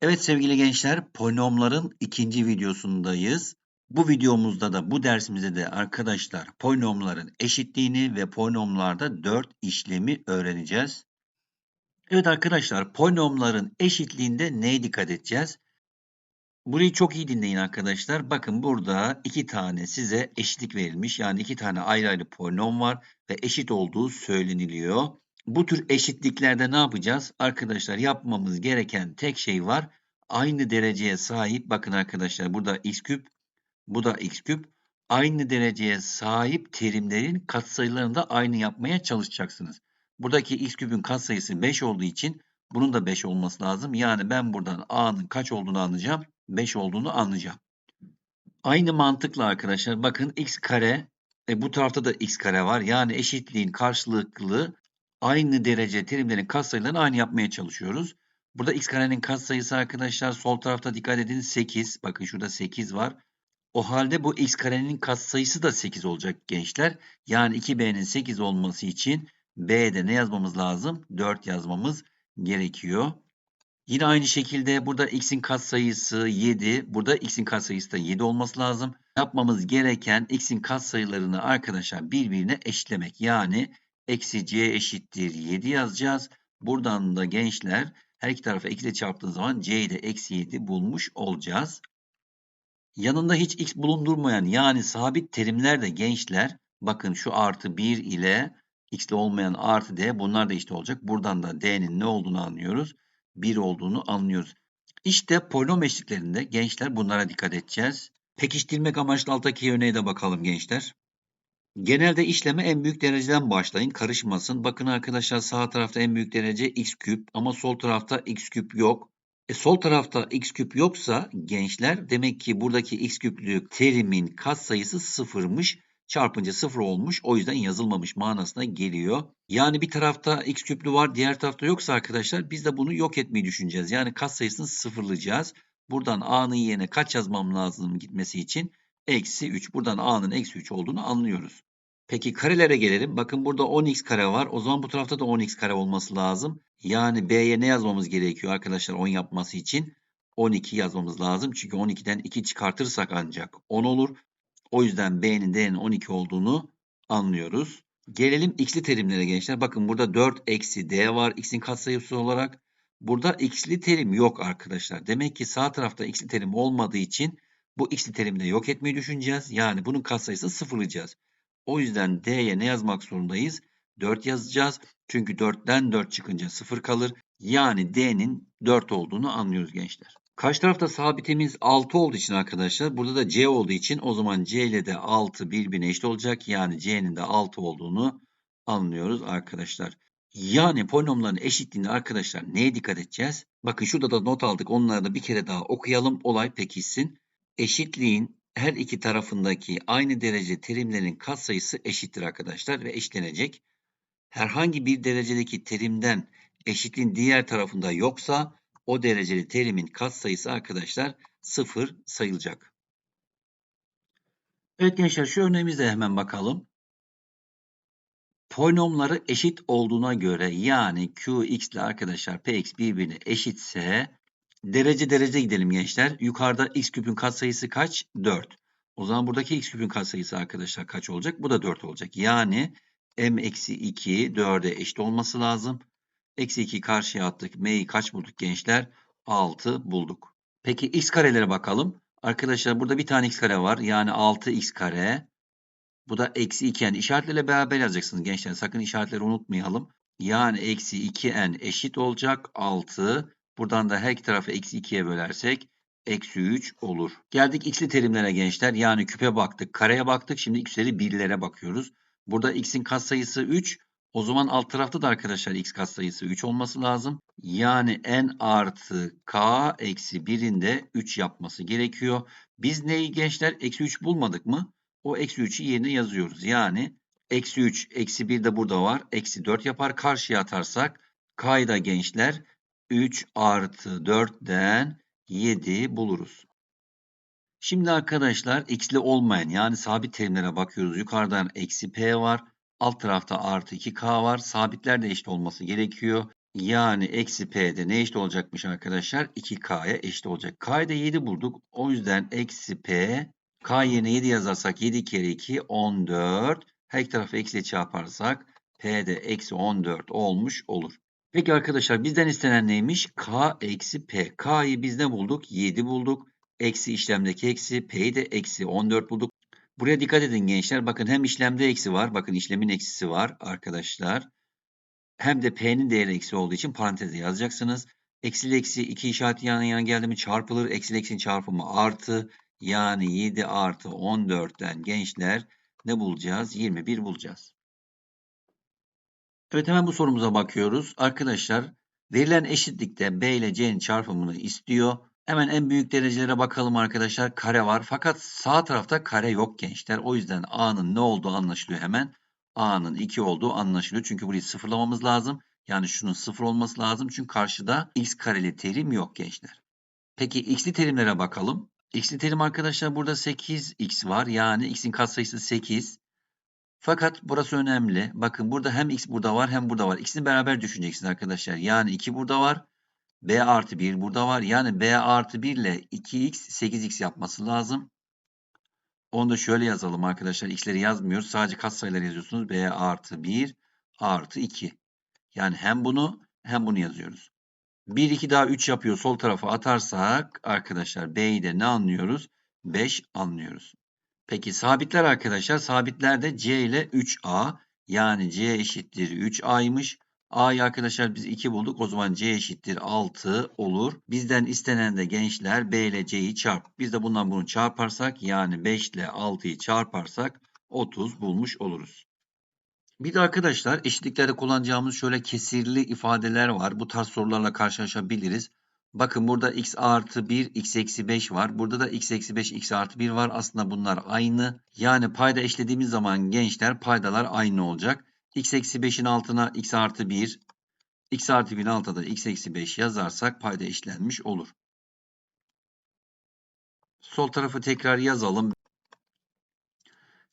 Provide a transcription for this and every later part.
Evet sevgili gençler, polinomların ikinci videosundayız. Bu videomuzda da bu dersimizde de arkadaşlar polinomların eşitliğini ve polinomlarda 4 işlemi öğreneceğiz. Evet arkadaşlar polinomların eşitliğinde neye dikkat edeceğiz? Burayı çok iyi dinleyin arkadaşlar. Bakın burada iki tane size eşitlik verilmiş. Yani iki tane ayrı ayrı polinom var ve eşit olduğu söyleniliyor. Bu tür eşitliklerde ne yapacağız? Arkadaşlar yapmamız gereken tek şey var. Aynı dereceye sahip bakın arkadaşlar burada x küp bu da x küp. Aynı dereceye sahip terimlerin katsayılarını da aynı yapmaya çalışacaksınız. Buradaki x küpün katsayısı 5 olduğu için bunun da 5 olması lazım. Yani ben buradan a'nın kaç olduğunu anlayacağım. 5 olduğunu anlayacağım. Aynı mantıkla arkadaşlar bakın x kare e, bu tarafta da x kare var. Yani eşitliğin karşılıklı aynı derece terimlerin katsayılarını aynı yapmaya çalışıyoruz. Burada x karenin katsayısı arkadaşlar sol tarafta dikkat edin 8. Bakın şurada 8 var. O halde bu x karenin katsayısı da 8 olacak gençler. Yani 2b'nin 8 olması için b'de ne yazmamız lazım? 4 yazmamız gerekiyor. Yine aynı şekilde burada x'in katsayısı 7. Burada x'in katsayısı da 7 olması lazım. Yapmamız gereken x'in katsayılarını arkadaşlar birbirine eşitlemek. Yani eksi c eşittir 7 yazacağız. Buradan da gençler her iki tarafa 2 ile çarptığın zaman c'yi de eksi 7 bulmuş olacağız. Yanında hiç x bulundurmayan yani sabit terimler de gençler bakın şu artı 1 ile x'li olmayan artı d bunlar da işte olacak. Buradan da d'nin ne olduğunu anlıyoruz. 1 olduğunu anlıyoruz. İşte polinom eşliklerinde gençler bunlara dikkat edeceğiz. Pekiştirmek amaçlı alttaki örneğe de bakalım gençler. Genelde işleme en büyük dereceden başlayın. Karışmasın. Bakın arkadaşlar sağ tarafta en büyük derece x küp ama sol tarafta x küp yok. E sol tarafta x küp yoksa gençler demek ki buradaki x küplük terimin katsayısı sıfırmış. Çarpınca sıfır olmuş. O yüzden yazılmamış manasına geliyor. Yani bir tarafta x küplü var diğer tarafta yoksa arkadaşlar biz de bunu yok etmeyi düşüneceğiz. Yani katsayısını sıfırlayacağız. Buradan a'nın yerine kaç yazmam lazım gitmesi için? Eksi 3. Buradan a'nın eksi 3 olduğunu anlıyoruz. Peki karelere gelelim. Bakın burada 10x kare var. O zaman bu tarafta da 10x kare olması lazım. Yani b'ye ne yazmamız gerekiyor arkadaşlar 10 yapması için? 12 yazmamız lazım. Çünkü 12'den 2 çıkartırsak ancak 10 olur. O yüzden b'nin değerinin 12 olduğunu anlıyoruz. Gelelim x'li terimlere gençler. Bakın burada 4 eksi d var x'in katsayısı olarak. Burada x'li terim yok arkadaşlar. Demek ki sağ tarafta x'li terim olmadığı için bu x'li terimi de yok etmeyi düşüneceğiz. Yani bunun katsayısını sıfırlayacağız. O yüzden D'ye ne yazmak zorundayız? 4 yazacağız. Çünkü 4'ten 4 çıkınca 0 kalır. Yani D'nin 4 olduğunu anlıyoruz gençler. Karşı tarafta sabitimiz 6 olduğu için arkadaşlar burada da C olduğu için o zaman C ile de 6 birbirine eşit olacak. Yani C'nin de 6 olduğunu anlıyoruz arkadaşlar. Yani polinomların eşitliğinde arkadaşlar neye dikkat edeceğiz? Bakın şurada da not aldık. Onları da bir kere daha okuyalım. Olay pekişsin. Eşitliğin her iki tarafındaki aynı derece terimlerin katsayısı eşittir arkadaşlar ve eşlenecek. Herhangi bir derecedeki terimden eşitliğin diğer tarafında yoksa o dereceli terimin katsayısı arkadaşlar sıfır sayılacak. Evet gençler şu örneğimize hemen bakalım. Polinomları eşit olduğuna göre yani Qx ile arkadaşlar Px birbirine eşitse Derece derece gidelim gençler. Yukarıda x küpün katsayısı kaç? 4. O zaman buradaki x küpün katsayısı arkadaşlar kaç olacak? Bu da 4 olacak. Yani m eksi 2 4'e eşit olması lazım. Eksi 2 karşıya attık. m'yi kaç bulduk gençler? 6 bulduk. Peki x karelere bakalım. Arkadaşlar burada bir tane x kare var. Yani 6x kare. Bu da eksi 2n. İşaretlerle beraber yazacaksınız gençler. Sakın işaretleri unutmayalım. Yani eksi 2n eşit olacak. 6 Buradan da her iki tarafı eksi 2'ye bölersek eksi 3 olur. Geldik x'li terimlere gençler. Yani küpe baktık, kareye baktık. Şimdi x'leri birlere bakıyoruz. Burada x'in katsayısı 3. O zaman alt tarafta da arkadaşlar x katsayısı 3 olması lazım. Yani n artı k eksi 1'in de 3 yapması gerekiyor. Biz neyi gençler? Eksi 3 bulmadık mı? O eksi 3'ü yerine yazıyoruz. Yani eksi 3, eksi 1 de burada var. Eksi 4 yapar. Karşıya atarsak k'yı da gençler 3 artı 4'den 7 buluruz. Şimdi arkadaşlar x'li olmayan yani sabit terimlere bakıyoruz. Yukarıdan eksi p var. Alt tarafta artı 2k var. Sabitler de eşit olması gerekiyor. Yani eksi P'de ne eşit olacakmış arkadaşlar? 2K'ya eşit olacak. K'yı da 7 bulduk. O yüzden eksi P. K yerine 7 yazarsak 7 kere 2 14. Her iki tarafı eksiyle çarparsak P'de eksi 14 olmuş olur. Peki arkadaşlar bizden istenen neymiş? K eksi P. K'yı biz ne bulduk? 7 bulduk. Eksi işlemdeki eksi. P'yi de eksi 14 bulduk. Buraya dikkat edin gençler. Bakın hem işlemde eksi var. Bakın işlemin eksisi var arkadaşlar. Hem de P'nin değeri eksi olduğu için paranteze yazacaksınız. Eksi eksi iki işareti yan yana geldi mi çarpılır. Eksi eksinin çarpımı artı. Yani 7 artı 14'ten gençler ne bulacağız? 21 bulacağız. Evet hemen bu sorumuza bakıyoruz. Arkadaşlar verilen eşitlikte B ile C'nin çarpımını istiyor. Hemen en büyük derecelere bakalım arkadaşlar. Kare var fakat sağ tarafta kare yok gençler. O yüzden A'nın ne olduğu anlaşılıyor hemen. A'nın 2 olduğu anlaşılıyor. Çünkü burayı sıfırlamamız lazım. Yani şunun sıfır olması lazım. Çünkü karşıda x kareli terim yok gençler. Peki x'li terimlere bakalım. X'li terim arkadaşlar burada 8x var. Yani x'in katsayısı 8. Fakat burası önemli. Bakın burada hem x burada var hem burada var. İkisini beraber düşüneceksiniz arkadaşlar. Yani 2 burada var. B artı 1 burada var. Yani B artı 1 ile 2x 8x yapması lazım. Onu da şöyle yazalım arkadaşlar. X'leri yazmıyoruz. Sadece katsayıları yazıyorsunuz. B artı 1 artı 2. Yani hem bunu hem bunu yazıyoruz. 1, 2 daha 3 yapıyor. Sol tarafa atarsak arkadaşlar B'yi de ne anlıyoruz? 5 anlıyoruz. Peki sabitler arkadaşlar. Sabitlerde C ile 3A. Yani C eşittir 3A'ymış. A'yı arkadaşlar biz 2 bulduk. O zaman C eşittir 6 olur. Bizden istenen de gençler B ile C'yi çarp. Biz de bundan bunu çarparsak yani 5 ile 6'yı çarparsak 30 bulmuş oluruz. Bir de arkadaşlar eşitliklerde kullanacağımız şöyle kesirli ifadeler var. Bu tarz sorularla karşılaşabiliriz. Bakın burada x artı 1, x eksi 5 var. Burada da x eksi 5, x artı 1 var. Aslında bunlar aynı. Yani payda eşlediğimiz zaman gençler paydalar aynı olacak. x eksi 5'in altına x artı 1, x artı 1'in altına da x eksi 5 yazarsak payda eşlenmiş olur. Sol tarafı tekrar yazalım.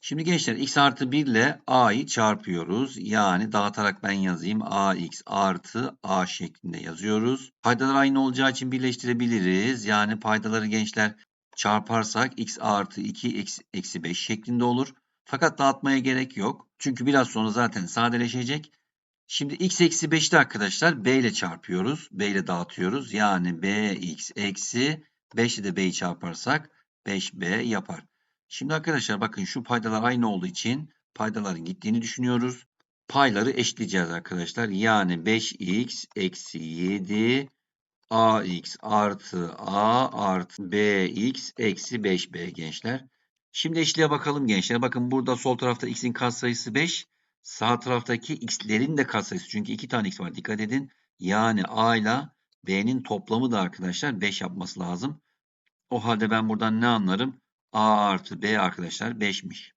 Şimdi gençler x artı 1 ile a'yı çarpıyoruz. Yani dağıtarak ben yazayım. ax artı a şeklinde yazıyoruz. Paydalar aynı olacağı için birleştirebiliriz. Yani paydaları gençler çarparsak x artı 2 eksi 5 şeklinde olur. Fakat dağıtmaya gerek yok. Çünkü biraz sonra zaten sadeleşecek. Şimdi x eksi 5'te arkadaşlar b ile çarpıyoruz. b ile dağıtıyoruz. Yani bx eksi 5 ile de b'yi çarparsak 5b yapar. Şimdi arkadaşlar bakın şu paydalar aynı olduğu için paydaların gittiğini düşünüyoruz. Payları eşitleyeceğiz arkadaşlar. Yani 5x eksi 7 ax artı a artı bx eksi 5b gençler. Şimdi eşliğe bakalım gençler. Bakın burada sol tarafta x'in katsayısı 5. Sağ taraftaki x'lerin de katsayısı. Çünkü iki tane x var. Dikkat edin. Yani a ile b'nin toplamı da arkadaşlar 5 yapması lazım. O halde ben buradan ne anlarım? A artı B arkadaşlar 5'miş.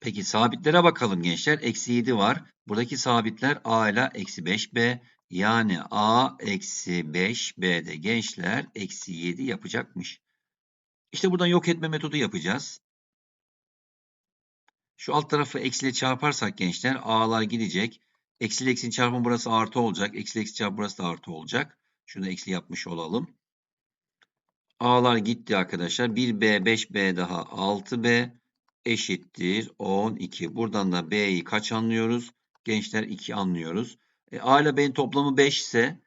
Peki sabitlere bakalım gençler. Eksi 7 var. Buradaki sabitler A ile eksi 5B. Yani A eksi 5B'de gençler eksi 7 yapacakmış. İşte buradan yok etme metodu yapacağız. Şu alt tarafı eksiyle çarparsak gençler A'lar gidecek. Eksi ile eksinin çarpımı burası artı olacak. Eksi ile eksi çarpı burası da artı olacak. Şunu eksi yapmış olalım. A'lar gitti arkadaşlar. 1B, 5B daha 6B eşittir 12. Buradan da B'yi kaç anlıyoruz? Gençler 2 anlıyoruz. E, A ile B'nin toplamı 5 ise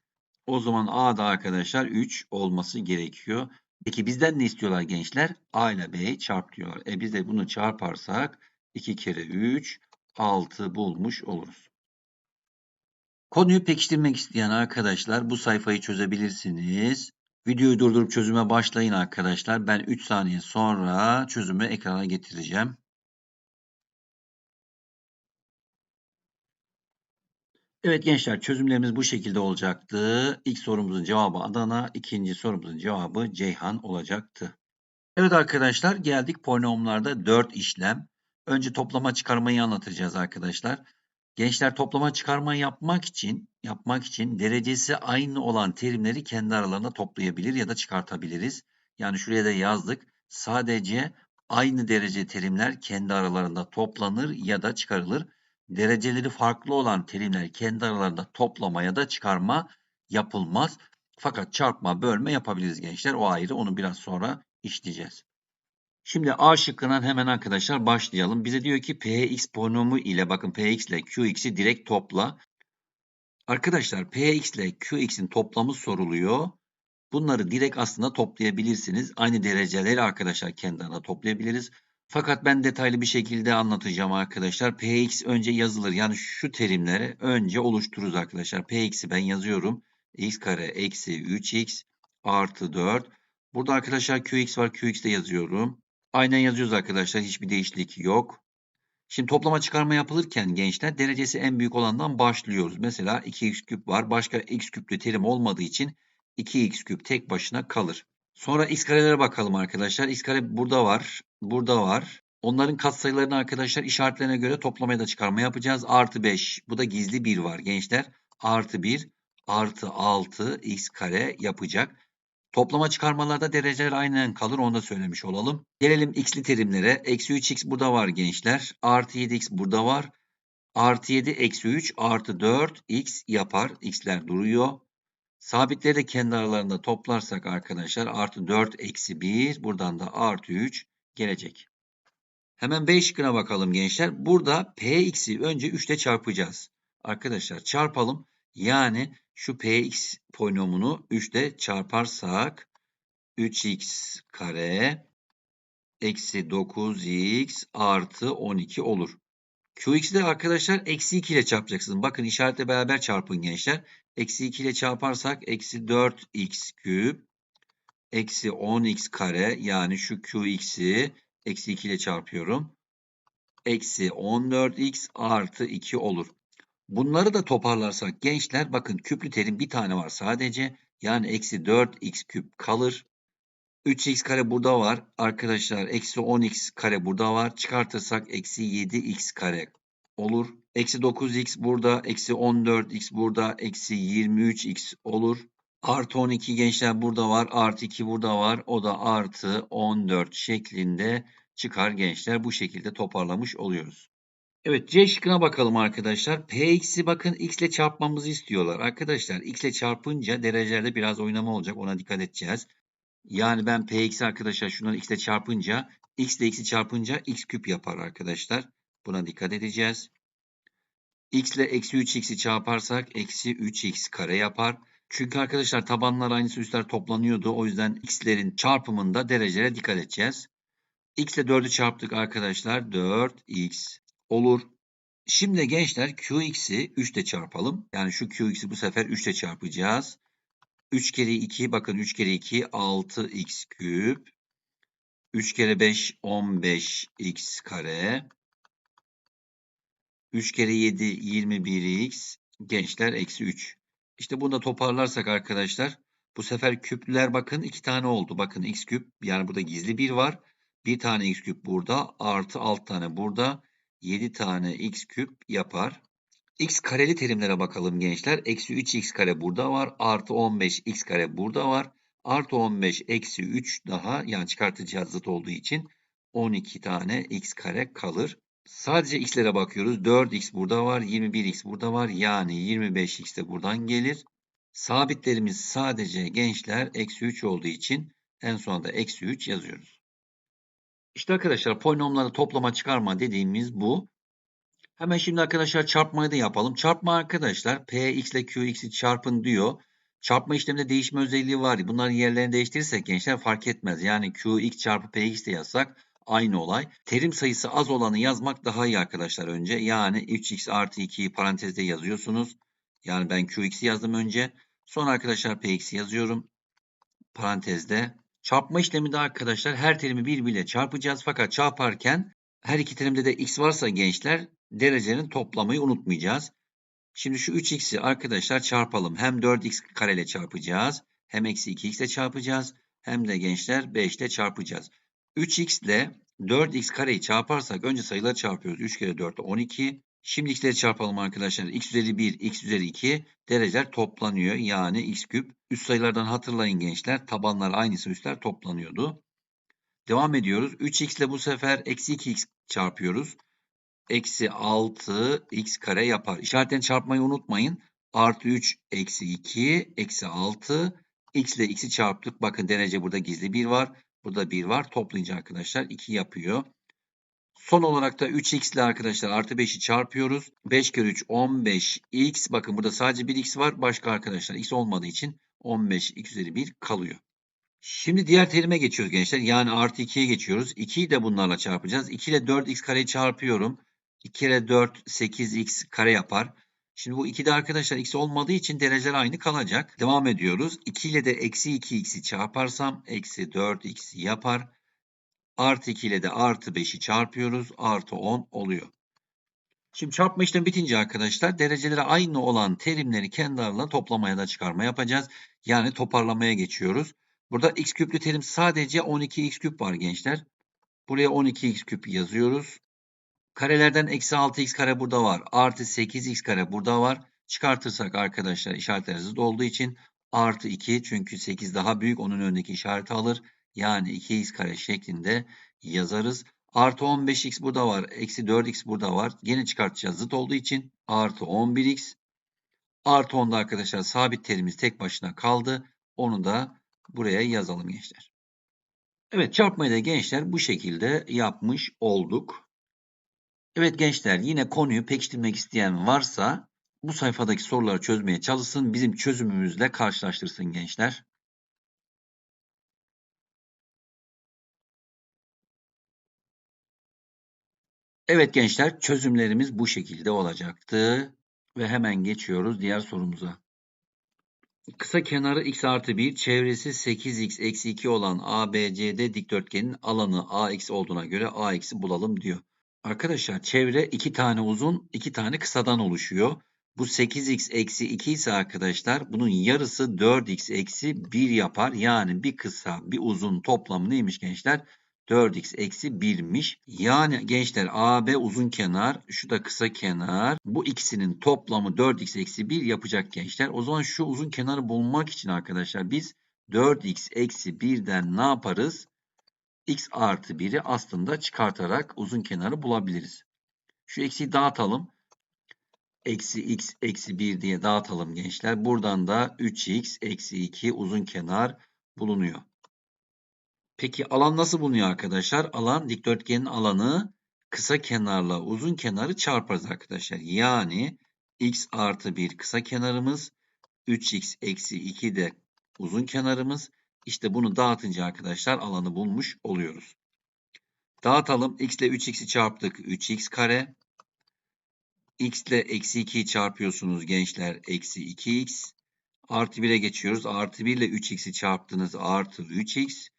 o zaman A'da arkadaşlar 3 olması gerekiyor. Peki bizden ne istiyorlar gençler? A ile B'yi çarp diyorlar. E biz de bunu çarparsak 2 kere 3 6 bulmuş oluruz. Konuyu pekiştirmek isteyen arkadaşlar bu sayfayı çözebilirsiniz. Videoyu durdurup çözüme başlayın arkadaşlar. Ben 3 saniye sonra çözümü ekrana getireceğim. Evet gençler çözümlerimiz bu şekilde olacaktı. İlk sorumuzun cevabı Adana, ikinci sorumuzun cevabı Ceyhan olacaktı. Evet arkadaşlar geldik polinomlarda 4 işlem. Önce toplama çıkarmayı anlatacağız arkadaşlar. Gençler toplama çıkarma yapmak için yapmak için derecesi aynı olan terimleri kendi aralarında toplayabilir ya da çıkartabiliriz. Yani şuraya da yazdık. Sadece aynı derece terimler kendi aralarında toplanır ya da çıkarılır. Dereceleri farklı olan terimler kendi aralarında toplama ya da çıkarma yapılmaz. Fakat çarpma, bölme yapabiliriz gençler. O ayrı. Onu biraz sonra işleyeceğiz. Şimdi A şıkkından hemen arkadaşlar başlayalım. Bize diyor ki Px polinomu ile bakın Px ile Qx'i direkt topla. Arkadaşlar Px ile Qx'in toplamı soruluyor. Bunları direkt aslında toplayabilirsiniz. Aynı dereceleri arkadaşlar kendi arasında toplayabiliriz. Fakat ben detaylı bir şekilde anlatacağım arkadaşlar. Px önce yazılır. Yani şu terimleri önce oluştururuz arkadaşlar. Px'i ben yazıyorum. x kare eksi 3x artı 4. Burada arkadaşlar qx var. qx de yazıyorum. Aynen yazıyoruz arkadaşlar. Hiçbir değişiklik yok. Şimdi toplama çıkarma yapılırken gençler derecesi en büyük olandan başlıyoruz. Mesela 2x küp var. Başka x küplü terim olmadığı için 2x küp tek başına kalır. Sonra x karelere bakalım arkadaşlar. x kare burada var. Burada var. Onların katsayılarını arkadaşlar işaretlerine göre toplamaya da çıkarma yapacağız. Artı 5. Bu da gizli 1 var gençler. Artı 1 artı 6 x kare yapacak. Toplama çıkarmalarda dereceler aynen kalır. Onu da söylemiş olalım. Gelelim x'li terimlere. Eksi 3x burada var gençler. Artı 7x burada var. Artı 7 eksi 3 artı 4 x yapar. x'ler duruyor. Sabitleri de kendi aralarında toplarsak arkadaşlar artı 4 eksi 1 buradan da artı 3 gelecek. Hemen B şıkkına bakalım gençler. Burada px'i önce 3 ile çarpacağız. Arkadaşlar çarpalım. Yani şu px polinomunu 3 ile çarparsak 3x kare eksi 9x artı 12 olur. Qx'i de arkadaşlar eksi 2 ile çarpacaksınız. Bakın işaretle beraber çarpın gençler. Eksi 2 ile çarparsak eksi 4x küp eksi 10x kare yani şu qx'i eksi 2 ile çarpıyorum. Eksi 14x artı 2 olur. Bunları da toparlarsak gençler bakın küplü terim bir tane var sadece. Yani eksi 4x küp kalır. 3x kare burada var. Arkadaşlar eksi 10x kare burada var. Çıkartırsak eksi 7x kare olur. Eksi 9x burada. Eksi 14x burada. Eksi 23x olur. Artı 12 gençler burada var. Artı 2 burada var. O da artı 14 şeklinde çıkar gençler. Bu şekilde toparlamış oluyoruz. Evet C şıkkına bakalım arkadaşlar. Px'i bakın x ile çarpmamızı istiyorlar. Arkadaşlar x ile çarpınca derecelerde biraz oynama olacak. Ona dikkat edeceğiz. Yani ben px arkadaşlar şunları x ile çarpınca x ile x'i çarpınca x küp yapar arkadaşlar. Buna dikkat edeceğiz. x ile eksi 3x'i çarparsak eksi 3x kare yapar. Çünkü arkadaşlar tabanlar aynısı üstler toplanıyordu. O yüzden x'lerin çarpımında derecelere dikkat edeceğiz. x ile 4'ü çarptık arkadaşlar. 4x olur. Şimdi gençler qx'i 3 ile çarpalım. Yani şu qx'i bu sefer 3 ile çarpacağız. 3 kere 2 bakın 3 kere 2 6x küp. 3 kere 5 15x kare. 3 kere 7 21x. Gençler eksi 3. İşte bunu da toparlarsak arkadaşlar bu sefer küpler bakın 2 tane oldu. Bakın x küp yani burada gizli 1 var. 1 tane x küp burada artı 6 tane burada. 7 tane x küp yapar. X kareli terimlere bakalım gençler. Eksi 3x kare burada var. Artı 15x kare burada var. Artı 15 eksi 3 daha yani çıkartacağız zıt olduğu için 12 tane x kare kalır. Sadece x'lere bakıyoruz. 4x burada var. 21x burada var. Yani 25x de buradan gelir. Sabitlerimiz sadece gençler eksi 3 olduğu için en sonunda eksi 3 yazıyoruz. İşte arkadaşlar polinomları toplama çıkarma dediğimiz bu. Hemen şimdi arkadaşlar çarpmayı da yapalım. Çarpma arkadaşlar px ile qx'i çarpın diyor. Çarpma işleminde değişme özelliği var. Bunların yerlerini değiştirirsek gençler fark etmez. Yani qx çarpı px de yazsak aynı olay. Terim sayısı az olanı yazmak daha iyi arkadaşlar önce. Yani 3x artı 2'yi parantezde yazıyorsunuz. Yani ben qx'i yazdım önce. Sonra arkadaşlar px'i yazıyorum. Parantezde. Çarpma işleminde arkadaşlar her terimi birbiriyle çarpacağız. Fakat çarparken her iki terimde de x varsa gençler derecelerin toplamayı unutmayacağız. Şimdi şu 3x'i arkadaşlar çarpalım. Hem 4x kare ile çarpacağız. Hem eksi 2x ile çarpacağız. Hem de gençler 5 ile çarpacağız. 3x ile 4x kareyi çarparsak önce sayıları çarpıyoruz. 3 kere 4 12. Şimdi x'leri çarpalım arkadaşlar. x üzeri 1, x üzeri 2 dereceler toplanıyor. Yani x küp. Üst sayılardan hatırlayın gençler. Tabanlar aynısı üstler toplanıyordu. Devam ediyoruz. 3x ile bu sefer eksi 2x çarpıyoruz. Eksi 6x kare yapar. İşaretlerini çarpmayı unutmayın. Artı 3 eksi 2 eksi 6. X ile x'i çarptık. Bakın derece burada gizli 1 var. Burada 1 var. Toplayınca arkadaşlar 2 yapıyor. Son olarak da 3x ile arkadaşlar artı 5'i çarpıyoruz. 5 kere 3 15x. Bakın burada sadece 1x var. Başka arkadaşlar x olmadığı için 15 x üzeri 1 kalıyor. Şimdi diğer terime geçiyoruz gençler. Yani artı 2'ye geçiyoruz. 2'yi de bunlarla çarpacağız. 2 ile 4x kareyi çarpıyorum. 2 kere 4 8x kare yapar. Şimdi bu 2'de arkadaşlar x olmadığı için dereceler aynı kalacak. Devam ediyoruz. 2 ile de eksi 2x'i çarparsam eksi 4x yapar. Artı 2 ile de artı 5'i çarpıyoruz. Artı 10 oluyor. Şimdi çarpma işlemi bitince arkadaşlar dereceleri aynı olan terimleri kendi aralarına toplamaya da çıkarma yapacağız. Yani toparlamaya geçiyoruz. Burada x küplü terim sadece 12x küp var gençler. Buraya 12x küp yazıyoruz. Karelerden eksi 6x kare burada var. Artı 8x kare burada var. Çıkartırsak arkadaşlar işaretler zıt olduğu için artı 2 çünkü 8 daha büyük onun önündeki işareti alır. Yani 2x kare şeklinde yazarız. Artı 15x burada var. Eksi 4x burada var. Yine çıkartacağız zıt olduğu için artı 11x. Artı 10'da arkadaşlar sabit terimiz tek başına kaldı. Onu da buraya yazalım gençler. Evet çarpmayı da gençler bu şekilde yapmış olduk. Evet gençler yine konuyu pekiştirmek isteyen varsa bu sayfadaki soruları çözmeye çalışsın. Bizim çözümümüzle karşılaştırsın gençler. Evet gençler çözümlerimiz bu şekilde olacaktı. Ve hemen geçiyoruz diğer sorumuza. Kısa kenarı x artı 1, çevresi 8x eksi 2 olan ABCD dikdörtgenin alanı AX olduğuna göre AX'i bulalım diyor. Arkadaşlar çevre 2 tane uzun 2 tane kısadan oluşuyor. Bu 8x eksi 2 ise arkadaşlar bunun yarısı 4x eksi 1 yapar. Yani bir kısa bir uzun toplamı neymiş gençler? 4x eksi 1'miş. Yani gençler AB uzun kenar, şu da kısa kenar. Bu ikisinin toplamı 4x eksi 1 yapacak gençler. O zaman şu uzun kenarı bulmak için arkadaşlar biz 4x eksi 1'den ne yaparız? x artı 1'i aslında çıkartarak uzun kenarı bulabiliriz. Şu eksiyi dağıtalım. Eksi x eksi 1 diye dağıtalım gençler. Buradan da 3x eksi 2 uzun kenar bulunuyor. Peki alan nasıl bulunuyor arkadaşlar? Alan dikdörtgenin alanı kısa kenarla uzun kenarı çarparız arkadaşlar. Yani x artı 1 kısa kenarımız 3x eksi 2 de uzun kenarımız. İşte bunu dağıtınca arkadaşlar alanı bulmuş oluyoruz. Dağıtalım. x ile 3x'i çarptık. 3x kare. x ile eksi 2'yi çarpıyorsunuz gençler. Eksi 2x. Artı 1'e geçiyoruz. Artı 1 ile 3x'i çarptınız. Artı 3x.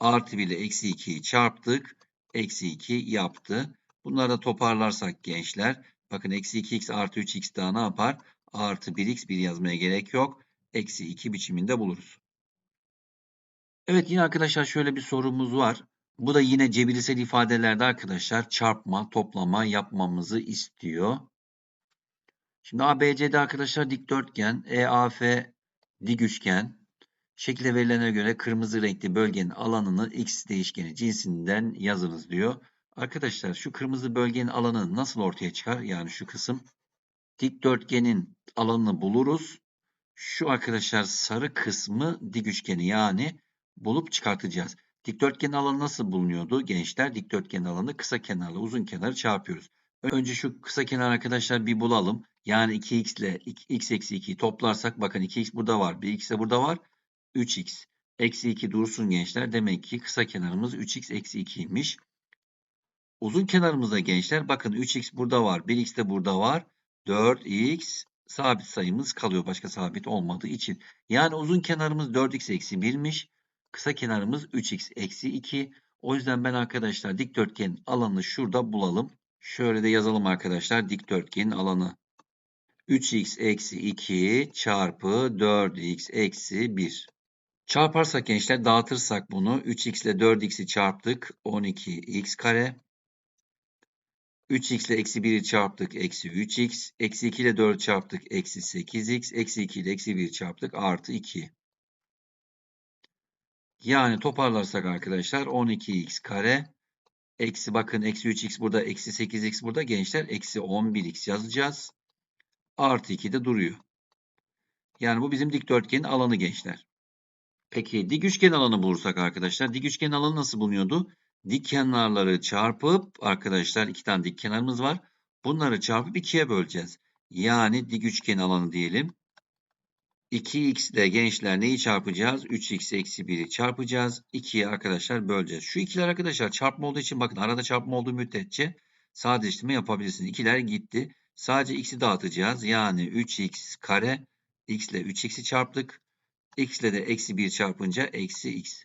Artı 1 ile eksi 2'yi çarptık. Eksi 2 yaptı. Bunları da toparlarsak gençler. Bakın eksi 2x artı 3x daha ne yapar? Artı 1x 1 yazmaya gerek yok. Eksi 2 biçiminde buluruz. Evet yine arkadaşlar şöyle bir sorumuz var. Bu da yine cebirsel ifadelerde arkadaşlar çarpma, toplama yapmamızı istiyor. Şimdi ABCD arkadaşlar dikdörtgen, EAF dik üçgen. Şekilde verilene göre kırmızı renkli bölgenin alanını x değişkeni cinsinden yazınız diyor. Arkadaşlar şu kırmızı bölgenin alanı nasıl ortaya çıkar? Yani şu kısım dikdörtgenin alanını buluruz. Şu arkadaşlar sarı kısmı dik üçgeni yani bulup çıkartacağız. Dikdörtgen alanı nasıl bulunuyordu gençler? Dikdörtgen alanı kısa kenarla uzun kenarı çarpıyoruz. Önce şu kısa kenar arkadaşlar bir bulalım. Yani 2x ile x eksi 2'yi toplarsak bakın 2x burada var. 1x de burada var. 3x. Eksi 2 dursun gençler. Demek ki kısa kenarımız 3x eksi 2'ymiş. Uzun kenarımızda gençler bakın 3x burada var. 1x de burada var. 4x sabit sayımız kalıyor. Başka sabit olmadığı için. Yani uzun kenarımız 4x eksi 1'miş. Kısa kenarımız 3x eksi 2. O yüzden ben arkadaşlar dikdörtgenin alanını şurada bulalım. Şöyle de yazalım arkadaşlar dikdörtgenin alanı. 3x eksi 2 çarpı 4x eksi 1. Çarparsak gençler dağıtırsak bunu 3x ile 4x'i çarptık 12x kare. 3x ile eksi 1'i çarptık eksi 3x. Eksi 2 ile 4 çarptık eksi 8x. Eksi 2 ile eksi 1 çarptık artı 2. Yani toparlarsak arkadaşlar 12x kare. Eksi bakın eksi 3x burada eksi 8x burada gençler. Eksi 11x yazacağız. Artı 2 de duruyor. Yani bu bizim dikdörtgenin alanı gençler. Peki dik üçgen alanı bulursak arkadaşlar dik üçgen alanı nasıl bulunuyordu? Dik kenarları çarpıp arkadaşlar iki tane dik kenarımız var. Bunları çarpıp ikiye böleceğiz. Yani dik üçgen alanı diyelim. 2x ile gençler neyi çarpacağız? 3x eksi 1'i çarpacağız. 2'ye arkadaşlar böleceğiz. Şu ikiler arkadaşlar çarpma olduğu için bakın arada çarpma olduğu müddetçe sadeleştirme yapabilirsiniz. İkiler gitti. Sadece x'i dağıtacağız. Yani 3x kare x ile 3x'i çarptık. X ile de eksi 1 çarpınca eksi x.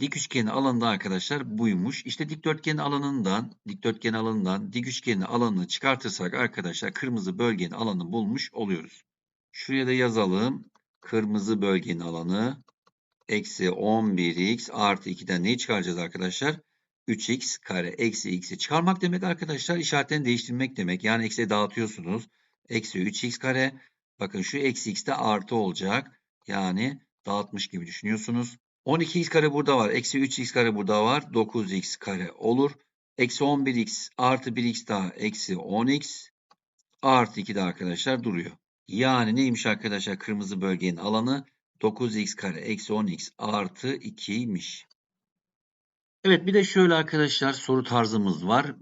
Dik üçgenin alanında arkadaşlar buymuş. İşte dikdörtgenin alanından, dikdörtgen alanından dik üçgenin alanını çıkartırsak arkadaşlar kırmızı bölgenin alanını bulmuş oluyoruz. Şuraya da yazalım. Kırmızı bölgenin alanı eksi 11x artı 2'den neyi çıkaracağız arkadaşlar? 3x kare eksi x'i çıkarmak demek arkadaşlar işaretlerini değiştirmek demek. Yani eksi dağıtıyorsunuz. Eksi 3x kare. Bakın şu eksi x de artı olacak. Yani dağıtmış gibi düşünüyorsunuz. 12x kare burada var. Eksi 3x kare burada var. 9x kare olur. Eksi 11x artı 1x daha eksi 10x artı 2 de arkadaşlar duruyor. Yani neymiş arkadaşlar kırmızı bölgenin alanı 9x kare eksi 10x artı 2'ymiş. Evet bir de şöyle arkadaşlar soru tarzımız var.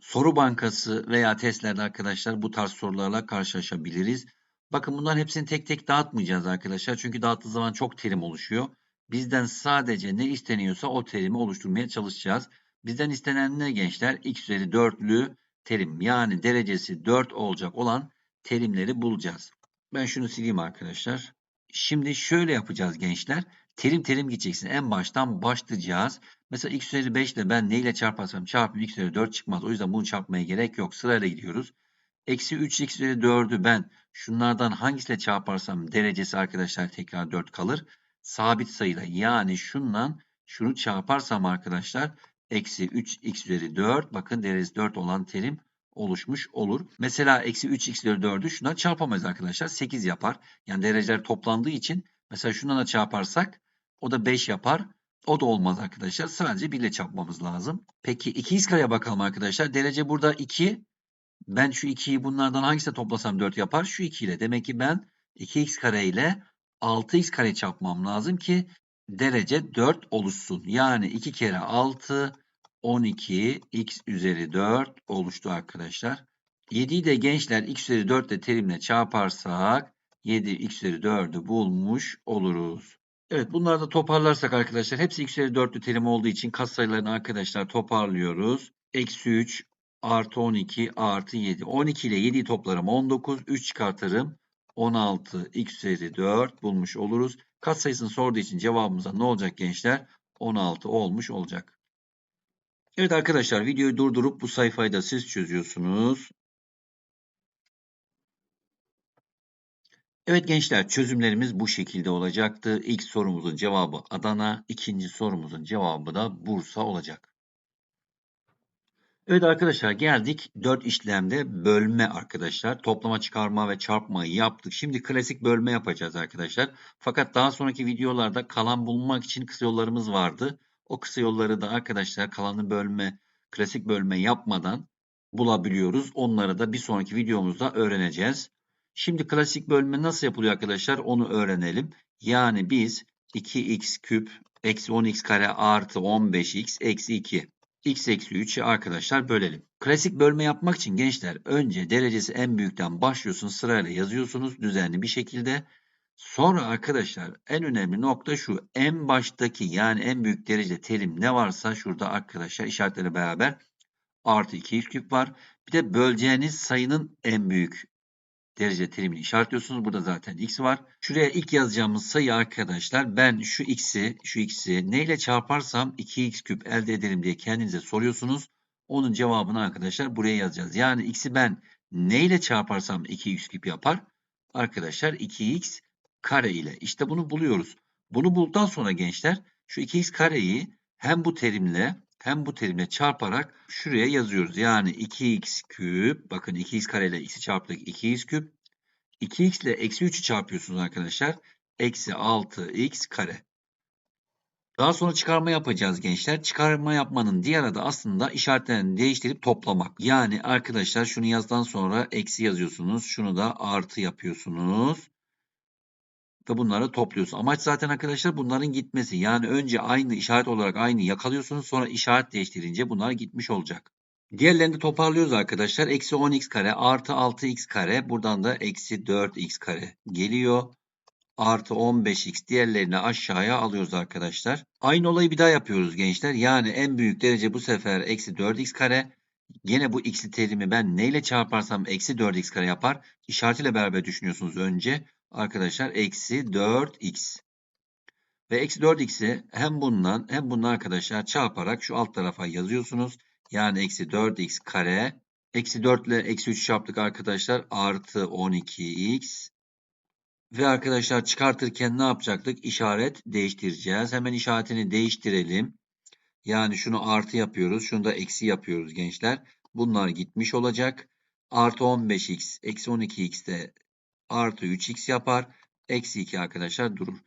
Soru bankası veya testlerde arkadaşlar bu tarz sorularla karşılaşabiliriz. Bakın bunların hepsini tek tek dağıtmayacağız arkadaşlar. Çünkü dağıttığı zaman çok terim oluşuyor. Bizden sadece ne isteniyorsa o terimi oluşturmaya çalışacağız. Bizden istenen ne gençler? x üzeri 4'lü terim yani derecesi 4 olacak olan terimleri bulacağız. Ben şunu sileyim arkadaşlar. Şimdi şöyle yapacağız gençler. Terim terim gideceksin. En baştan başlayacağız. Mesela x üzeri 5 ile ben neyle çarparsam çarpım x üzeri 4 çıkmaz. O yüzden bunu çarpmaya gerek yok. Sırayla gidiyoruz. Eksi 3x üzeri 4'ü ben şunlardan hangisiyle çarparsam derecesi arkadaşlar tekrar 4 kalır. Sabit sayıyla yani şundan şunu çarparsam arkadaşlar eksi 3x üzeri 4 bakın derecesi 4 olan terim oluşmuş olur. Mesela eksi 3x üzeri 4'ü şuna çarpamayız arkadaşlar. 8 yapar. Yani dereceler toplandığı için mesela şundan da çarparsak o da 5 yapar. O da olmaz arkadaşlar. Sadece 1 ile çarpmamız lazım. Peki 2x kareye bakalım arkadaşlar. Derece burada 2. Ben şu 2'yi bunlardan hangisiyle toplasam 4 yapar? Şu 2 ile. Demek ki ben 2x kare ile 6x kare çarpmam lazım ki derece 4 oluşsun. Yani 2 kere 6 12 x üzeri 4 oluştu arkadaşlar. 7'yi de gençler x üzeri 4 ile terimle çarparsak 7 x üzeri 4'ü bulmuş oluruz. Evet bunları da toparlarsak arkadaşlar hepsi x üzeri 4'lü terim olduğu için katsayılarını arkadaşlar toparlıyoruz. Eksi 3 artı 12 artı 7. 12 ile 7'yi toplarım 19. 3 çıkartırım. 16 x üzeri 4 bulmuş oluruz. Katsayısını sorduğu için cevabımıza ne olacak gençler? 16 olmuş olacak. Evet arkadaşlar videoyu durdurup bu sayfayı da siz çözüyorsunuz. Evet gençler çözümlerimiz bu şekilde olacaktı. İlk sorumuzun cevabı Adana, ikinci sorumuzun cevabı da Bursa olacak. Evet arkadaşlar geldik 4 işlemde bölme arkadaşlar. Toplama, çıkarma ve çarpmayı yaptık. Şimdi klasik bölme yapacağız arkadaşlar. Fakat daha sonraki videolarda kalan bulmak için kısa yollarımız vardı. O kısa yolları da arkadaşlar kalanı bölme, klasik bölme yapmadan bulabiliyoruz. Onları da bir sonraki videomuzda öğreneceğiz. Şimdi klasik bölme nasıl yapılıyor arkadaşlar onu öğrenelim. Yani biz 2x küp eksi 10x kare artı 15x eksi 2 x eksi 3'ü arkadaşlar bölelim. Klasik bölme yapmak için gençler önce derecesi en büyükten başlıyorsunuz sırayla yazıyorsunuz düzenli bir şekilde. Sonra arkadaşlar en önemli nokta şu en baştaki yani en büyük derece terim ne varsa şurada arkadaşlar işaretleri beraber artı 2x küp var. Bir de böleceğiniz sayının en büyük derece terimini işaretliyorsunuz. Burada zaten x var. Şuraya ilk yazacağımız sayı arkadaşlar ben şu x'i şu x'i neyle çarparsam 2x küp elde ederim diye kendinize soruyorsunuz. Onun cevabını arkadaşlar buraya yazacağız. Yani x'i ben neyle çarparsam 2x küp yapar? Arkadaşlar 2x kare ile. İşte bunu buluyoruz. Bunu bulduktan sonra gençler şu 2x kareyi hem bu terimle hem bu terimle çarparak şuraya yazıyoruz. Yani 2x küp bakın 2x kare ile x'i çarptık 2x küp 2x ile eksi 3'ü çarpıyorsunuz arkadaşlar. Eksi 6x kare. Daha sonra çıkarma yapacağız gençler. Çıkarma yapmanın diğer adı aslında işaretlerini değiştirip toplamak. Yani arkadaşlar şunu yazdan sonra eksi yazıyorsunuz. Şunu da artı yapıyorsunuz. Ve bunları topluyorsun. Amaç zaten arkadaşlar bunların gitmesi. Yani önce aynı işaret olarak aynı yakalıyorsunuz. Sonra işaret değiştirince bunlar gitmiş olacak. Diğerlerini de toparlıyoruz arkadaşlar. Eksi 10x kare artı 6x kare. Buradan da eksi 4x kare geliyor. Artı 15x diğerlerini aşağıya alıyoruz arkadaşlar. Aynı olayı bir daha yapıyoruz gençler. Yani en büyük derece bu sefer eksi 4x kare. Yine bu x'li terimi ben neyle çarparsam eksi 4x kare yapar. İşaretiyle beraber düşünüyorsunuz önce. Arkadaşlar eksi 4x. Ve eksi 4x'i hem bundan hem bundan arkadaşlar çarparak şu alt tarafa yazıyorsunuz. Yani eksi 4x kare. Eksi 4 ile eksi 3 çarptık arkadaşlar. Artı 12x. Ve arkadaşlar çıkartırken ne yapacaktık? İşaret değiştireceğiz. Hemen işaretini değiştirelim. Yani şunu artı yapıyoruz. Şunu da eksi yapıyoruz gençler. Bunlar gitmiş olacak. Artı 15x, eksi 12x de artı 3x yapar. Eksi 2 arkadaşlar durur.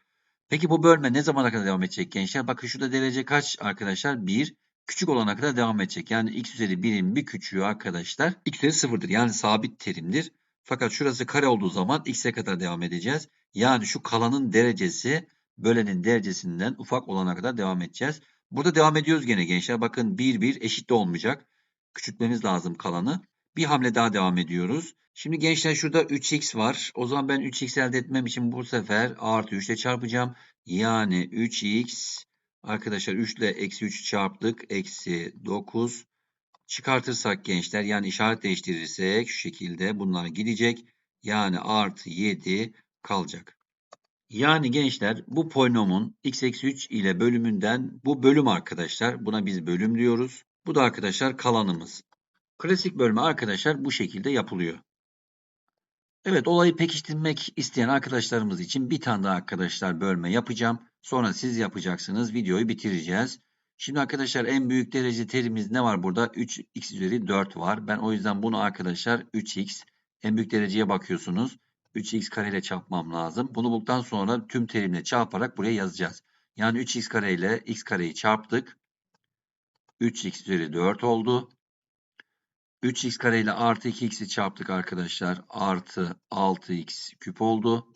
Peki bu bölme ne zamana kadar devam edecek gençler? Bakın şurada derece kaç arkadaşlar? 1. Küçük olana kadar devam edecek. Yani x üzeri 1'in bir küçüğü arkadaşlar x üzeri 0'dır. Yani sabit terimdir. Fakat şurası kare olduğu zaman x'e kadar devam edeceğiz. Yani şu kalanın derecesi bölenin derecesinden ufak olana kadar devam edeceğiz. Burada devam ediyoruz gene gençler. Bakın 1 1 eşit de olmayacak. Küçültmemiz lazım kalanı. Bir hamle daha devam ediyoruz. Şimdi gençler şurada 3x var. O zaman ben 3x elde etmem için bu sefer artı 3 ile çarpacağım. Yani 3x arkadaşlar 3 ile eksi 3 çarptık. Eksi 9 çıkartırsak gençler yani işaret değiştirirsek şu şekilde bunlar gidecek. Yani artı 7 kalacak. Yani gençler bu polinomun x eksi 3 ile bölümünden bu bölüm arkadaşlar. Buna biz bölüm diyoruz. Bu da arkadaşlar kalanımız. Klasik bölme arkadaşlar bu şekilde yapılıyor. Evet olayı pekiştirmek isteyen arkadaşlarımız için bir tane daha arkadaşlar bölme yapacağım. Sonra siz yapacaksınız. Videoyu bitireceğiz. Şimdi arkadaşlar en büyük derece terimiz ne var burada? 3x üzeri 4 var. Ben o yüzden bunu arkadaşlar 3x en büyük dereceye bakıyorsunuz. 3x kare ile çarpmam lazım. Bunu bulduktan sonra tüm terimle çarparak buraya yazacağız. Yani 3x kare ile x kareyi çarptık. 3x üzeri 4 oldu. 3x kare ile artı 2x'i çarptık arkadaşlar. Artı 6x küp oldu.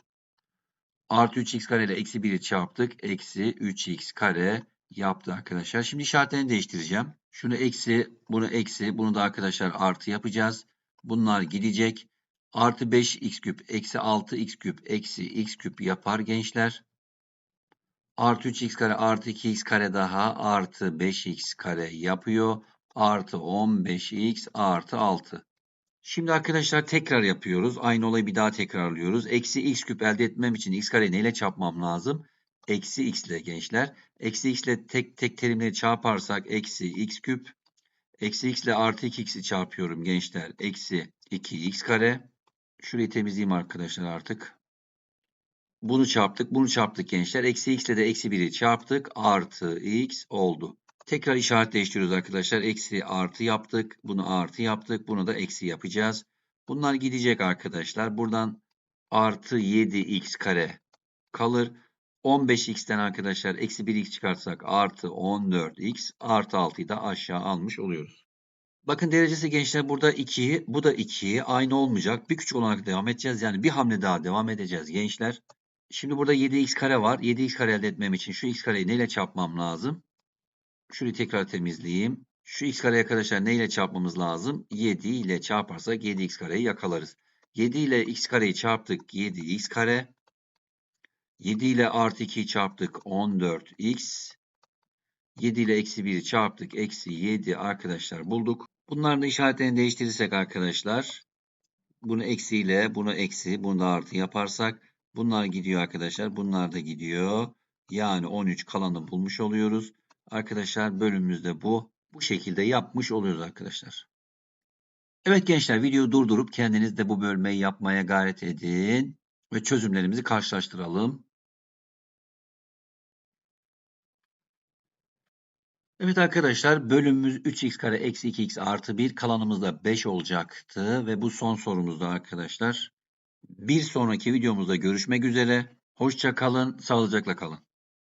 Artı 3x kare ile eksi 1'i çarptık. Eksi 3x kare yaptı arkadaşlar. Şimdi işaretlerini değiştireceğim. Şunu eksi, bunu eksi, bunu da arkadaşlar artı yapacağız. Bunlar gidecek. Artı 5x küp, eksi 6x küp, eksi x küp yapar gençler. Artı 3x kare artı 2x kare daha artı 5x kare yapıyor. Artı 15x artı 6. Şimdi arkadaşlar tekrar yapıyoruz. Aynı olayı bir daha tekrarlıyoruz. Eksi x küp elde etmem için x kare neyle çarpmam lazım? Eksi x ile gençler. Eksi x ile tek tek terimleri çarparsak eksi x küp. Eksi x ile artı 2x'i çarpıyorum gençler. Eksi 2x kare. Şurayı temizleyeyim arkadaşlar artık. Bunu çarptık. Bunu çarptık gençler. Eksi x ile de eksi 1'i çarptık. Artı x oldu. Tekrar işaret değiştiriyoruz arkadaşlar. Eksi artı yaptık. Bunu artı yaptık. Bunu da eksi yapacağız. Bunlar gidecek arkadaşlar. Buradan artı 7x kare kalır. 15x'ten arkadaşlar eksi 1x çıkartsak artı 14x artı 6'yı da aşağı almış oluyoruz. Bakın derecesi gençler burada 2, bu da 2 aynı olmayacak. Bir küçük olarak devam edeceğiz. Yani bir hamle daha devam edeceğiz gençler. Şimdi burada 7x kare var. 7x kare elde etmem için şu x kareyi neyle çarpmam lazım? Şurayı tekrar temizleyeyim. Şu x kare arkadaşlar neyle çarpmamız lazım? 7 ile çarparsak 7x kareyi yakalarız. 7 ile x kareyi çarptık 7x kare. 7 ile artı 2'yi çarptık 14x. 7 ile eksi 1'i çarptık. Eksi 7 arkadaşlar bulduk. Bunların da işaretlerini değiştirirsek arkadaşlar. Bunu eksi ile bunu eksi bunu da artı yaparsak. Bunlar gidiyor arkadaşlar. Bunlar da gidiyor. Yani 13 kalanı bulmuş oluyoruz. Arkadaşlar bölümümüzde bu. Bu şekilde yapmış oluyoruz arkadaşlar. Evet gençler videoyu durdurup kendiniz de bu bölmeyi yapmaya gayret edin. Ve çözümlerimizi karşılaştıralım. Evet arkadaşlar bölümümüz 3x kare eksi 2x artı 1 kalanımızda 5 olacaktı. Ve bu son sorumuzda arkadaşlar. Bir sonraki videomuzda görüşmek üzere. Hoşça kalın, sağlıcakla kalın.